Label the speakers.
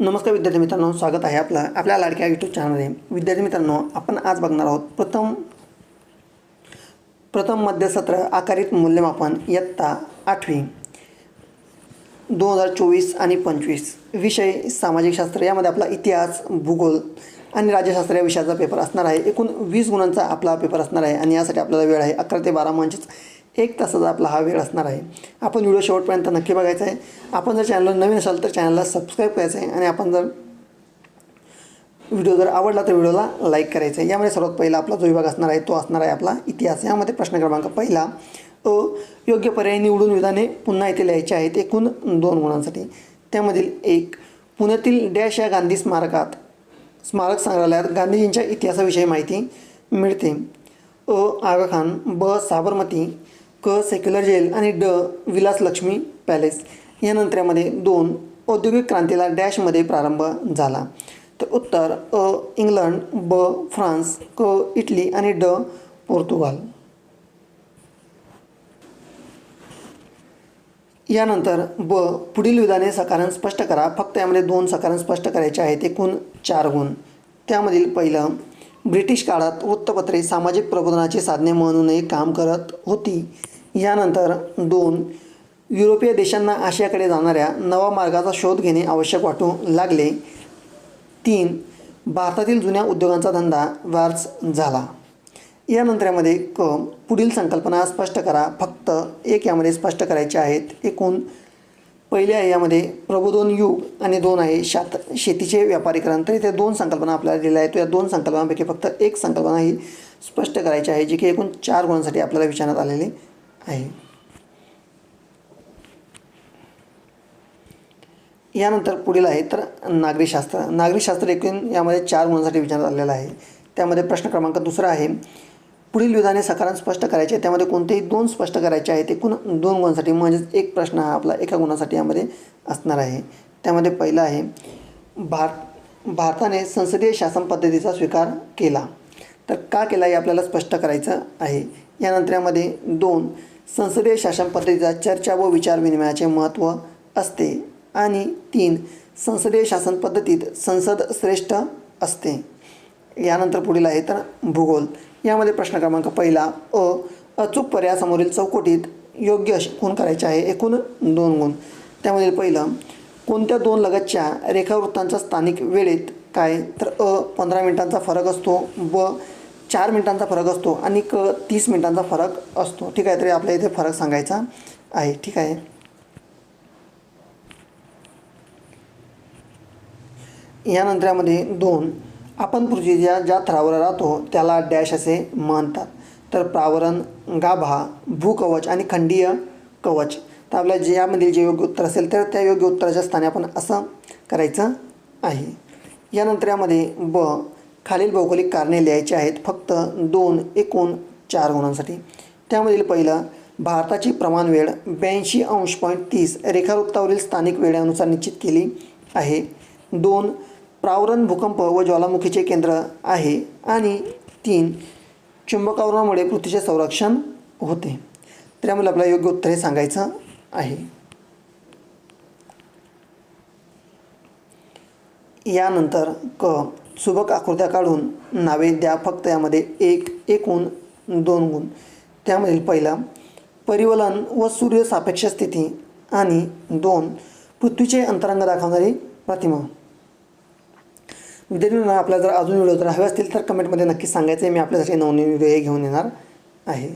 Speaker 1: नमस्कार विद्यार्थी मित्रांनो स्वागत आहे आपलं आपल्या लाडक्या यूट्यूब चॅनलमध्ये विद्यार्थी मित्रांनो आपण आज बघणार आहोत प्रथम प्रथम मध्यसत्र आकारित मूल्यमापन इयत्ता आठवी दोन हजार चोवीस आणि पंचवीस. विषय सामाजिक शास्त्र यामध्ये आपला इतिहास भूगोल आणि राज्यशास्त्र या विषयाचा पेपर असणार आहे. एकूण वीस गुणांचा आपला पेपर असणार आहे आणि यासाठी आपल्याला वेळ आहे अकरा ते बारा म्हणजेच एक तासाचा आपला हा वेळ असणार आहे. आपण व्हिडिओ शेवटपर्यंत नक्की बघायचा आहे. आपण जर चॅनलला नवीन असाल तर चॅनलला सबस्क्राईब करायचं आहे आणि आपण जर व्हिडिओ जर आवडला तर व्हिडिओला लाईक करायचं आहे. यामध्ये सर्वात पहिला आपला जो विभाग असणार आहे तो असणार आहे आपला इतिहास. यामध्ये प्रश्न क्रमांक पहिला अ योग्य पर्याय निवडून विधाने पुन्हा येथे लिहायचे आहेत एकूण दोन गुणांसाठी. त्यामधील एक पुण्यातील डॅश या गांधी स्मारकात स्मारक संग्रहालयात गांधीजींच्या इतिहासाविषयी माहिती मिळते. अ आगा खान ब. साबरमती क सेक्युलर जेल आणि ड विलास लक्ष्मी पॅलेस या यामध्ये दोन औद्योगिक क्रांतीला डॅशमध्ये प्रारंभ झाला. तर उत्तर अ इंग्लंड ब फ्रान्स क इटली आणि ड पोर्तुगाल. यानंतर ब पुढील विधाने सकारण स्पष्ट करा. फक्त यामध्ये दोन सकारण स्पष्ट करायचे आहेत. एकूण चार गुण. त्यामधील पहिलं ब्रिटिश काळात वृत्तपत्रे सामाजिक प्रबोधनाची साधने म्हणूनही काम करत होती. यानंतर दोन युरोपीय देशांना आशियाकडे जाणाऱ्या नवा मार्गाचा शोध घेणे आवश्यक वाटू लागले. तीन भारतातील जुन्या उद्योगांचा धंदा वार्च झाला. यानंतर यामध्ये क पुढील संकल्पना स्पष्ट करा. फक्त एक यामध्ये स्पष्ट करायचे आहेत. एकूण पहिल्या यामध्ये प्रबोधन युग आणि दोन आहे शात शेतीचे व्यापारीकरण. तर इथे दोन संकल्पना आपल्याला दिल्या आहेत. या दोन संकल्पनांपैकी फक्त एक संकल्पना ही स्पष्ट करायची आहे जी की एकूण चार गुणांसाठी आपल्याला विचारण्यात आलेली आहे. यानंतर पुढील आहे तर नागरिकशास्त्र नागरिकशास्त्र एकूण यामध्ये चार गुणांसाठी विचारण्यात आलेला आहे. त्यामध्ये प्रश्न क्रमांक दुसरा आहे. पुढील विधाने सकारण स्पष्ट करायचे त्यामध्ये कोणतेही दोन स्पष्ट करायचे आहेत. एकूण दोन गुणांसाठी म्हणजेच एक प्रश्न हा आपला एका गुणासाठी यामध्ये असणार आहे. त्यामध्ये पहिला आहे भार भारताने संसदीय शासन पद्धतीचा स्वीकार केला. तर का केला हे आपल्याला स्पष्ट करायचं आहे. यानंतर यामध्ये दोन संसदीय शासन पद्धतीचा चर्चा व विचारविनिमयाचे महत्त्व असते आणि तीन संसदीय शासन पद्धतीत संसद श्रेष्ठ असते. यानंतर पुढील आहे तर भूगोल. यामध्ये प्रश्न क्रमांक पहिला अ अचूक पर्यायासमोरील चौकटीत योग्य असे गुण करायचे आहे एकूण दोन गुण. त्यामधील पहिलं कोणत्या दोन लगतच्या रेखावृत्तांचा स्थानिक वेळेत काय? तर अ पंधरा मिनिटांचा फरक असतो ब चार मिनिटांचा फरक असतो आणि क तीस मिनिटांचा फरक असतो. ठीक आहे तरी आपल्या इथे फरक सांगायचा आहे. ठीक आहे. यानंतर यामध्ये दोन आपण पृथ्वीच्या ज्या थरावर राहतो त्याला डॅश असे म्हणतात तर प्रावरण गाभा भूकवच आणि खंडीय कवच. तर आपल्या जे यामधील जे योग्य उत्तर असेल तर त्या योग्य उत्तराच्या स्थानी आपण असं करायचं आहे. यानंतर यामध्ये ब खालील भौगोलिक कारणे लिहायची आहेत. फक्त दोन एकूण चार गुणांसाठी. त्यामधील पहिलं भारताची प्रमाण वेळ ब्याऐंशी अंश पॉईंट तीस रेखावृत्तावरील स्थानिक वेळेनुसार निश्चित केली आहे. दोन प्रावरण भूकंप व ज्वालामुखीचे केंद्र आहे. आणि तीन चुंबकावरणामुळे पृथ्वीचे संरक्षण होते. त्यामुळे आपल्याला योग्य उत्तर हे सांगायचं आहे. यानंतर क सुबक आकृत्या काढून नावे द्या फक्त यामध्ये एक एकूण दोन गुण. त्यामधील पहिला परिवलन व सूर्य सापेक्ष स्थिती आणि दोन पृथ्वीचे अंतरंग दाखवणारी प्रतिमा. विद्यार्थ्यांना आपल्याला जर अजून व्हिडिओ जर हवे असतील तर कमेंटमध्ये नक्की सांगायचं आहे मी आपल्यासाठी नवनवीन व्हिडिओ हे घेऊन येणार आहे.